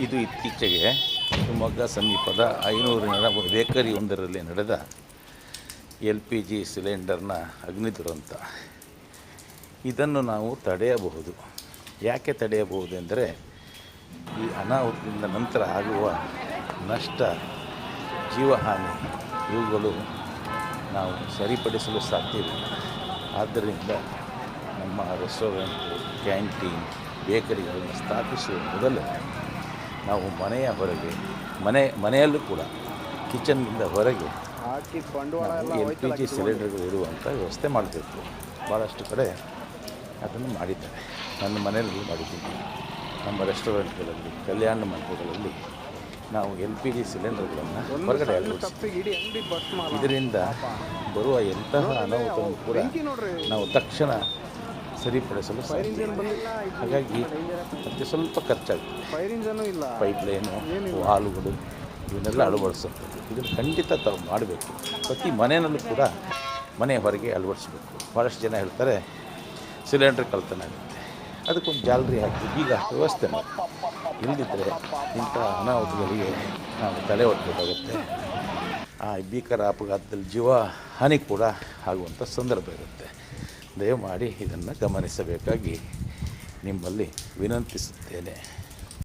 ಇದು ಇತ್ತೀಚೆಗೆ ಶಿವಮೊಗ್ಗ ಸಮೀಪದ ಐನೂರಿನ ಬೇಕರಿ ಒಂದರಲ್ಲಿ ನಡೆದ ಎಲ್ ಪಿ ಜಿ ಸಿಲಿಂಡರ್ನ ಅಗ್ನಿ ದುರಂತ. ಇದನ್ನು ನಾವು ತಡೆಯಬಹುದು. ಯಾಕೆ ತಡೆಯಬಹುದು ಎಂದರೆ, ಈ ಅನಾಹುತದಿಂದ ನಂತರ ಆಗುವ ನಷ್ಟ, ಜೀವಹಾನಿ, ಇವುಗಳು ನಾವು ಸರಿಪಡಿಸಲು ಸಾಧ್ಯವಿಲ್ಲ. ಆದ್ದರಿಂದ ನಮ್ಮ ರೆಸ್ಟೋರೆಂಟು, ಕ್ಯಾಂಟೀನ್, ಬೇಕರಿಗಳನ್ನು ಸ್ಥಾಪಿಸುವ ಮೊದಲು ನಾವು ಮನೆಯ ಹೊರಗೆ ಮನೆ ಮನೆಯಲ್ಲೂ ಕೂಡ ಕಿಚನ್ನಿಂದ ಹೊರಗೆ ಎಲ್ ಪಿ ಜಿ ಸಿಲಿಂಡರ್ಗಳು ಇರುವಂಥ ವ್ಯವಸ್ಥೆ ಮಾಡಬೇಕು ಭಾಳಷ್ಟು ಕಡೆ ಅದನ್ನು ಮಾಡಿದ್ದಾರೆ. ನನ್ನ ಮನೆಯಲ್ಲಿ ಮಾಡಿದ್ದೀನಿ. ನಮ್ಮ ರೆಸ್ಟೋರೆಂಟ್ಗಳಲ್ಲಿ ಕಲ್ಯಾಣ ಮಂಟಪಗಳಲ್ಲಿ ನಾವು ಎಲ್ ಪಿ ಜಿ ಸಿಲಿಂಡರ್ಗಳನ್ನು ಹೊರಗಡೆ ಇದರಿಂದ ಬರುವ ಎಂತಹ ಅನಾಹುತವನ್ನು ಕೂಡ ನಾವು ತಕ್ಷಣ ಸರಿಪಡಿಸಲು ಇಂಜನ್ ಬಂದಿಲ್ಲ ಹಾಗಾಗಿ ಅದಕ್ಕೆ ಸ್ವಲ್ಪ ಖರ್ಚಾಗುತ್ತೆ ಫೈರ್ ಇಂಜನು ಇಲ್ಲ. ಪೈಪ್ ಲೈನು ಹಾಲುಗಳು ಇವನ್ನೆಲ್ಲ ಅಳವಡಿಸುತ್ತೆ ಇದನ್ನು ಖಂಡಿತ ತಾವು ಮಾಡಬೇಕು. ಪ್ರತಿ ಮನೆಯಲ್ಲೂ ಕೂಡ ಮನೆ ಹೊರಗೆ ಅಳವಡಿಸ್ಬೇಕು. ಭಾಳಷ್ಟು ಜನ ಹೇಳ್ತಾರೆ ಸಿಲಿಂಡ್ರ್ ಕಳ್ತನ ಆಗುತ್ತೆ. ಅದಕ್ಕೊಂದು ಜಾಲರಿ ಹಾಕಿ ಈಗ ವ್ಯವಸ್ಥೆ ಮಾಡಿ. ಇಲ್ಲದಿದ್ದರೆ ಇಂಥ ಅನಾಹುತಗಳಿಗೆ ನಾವು ತಲೆ ಒಡ್ಬೇಕಾಗುತ್ತೆ. ಆ ಭೀಕರ ಅಪಘಾತದಲ್ಲಿ ಜೀವ ಹಾನಿ ಕೂಡ ಆಗುವಂಥ ಸಂದರ್ಭ ಇರುತ್ತೆ. ದಯಮಾಡಿ ಇದನ್ನು ಗಮನಿಸಬೇಕಾಗಿ ನಿಮ್ಮಲ್ಲಿ ವಿನಂತಿಸುತ್ತೇನೆ.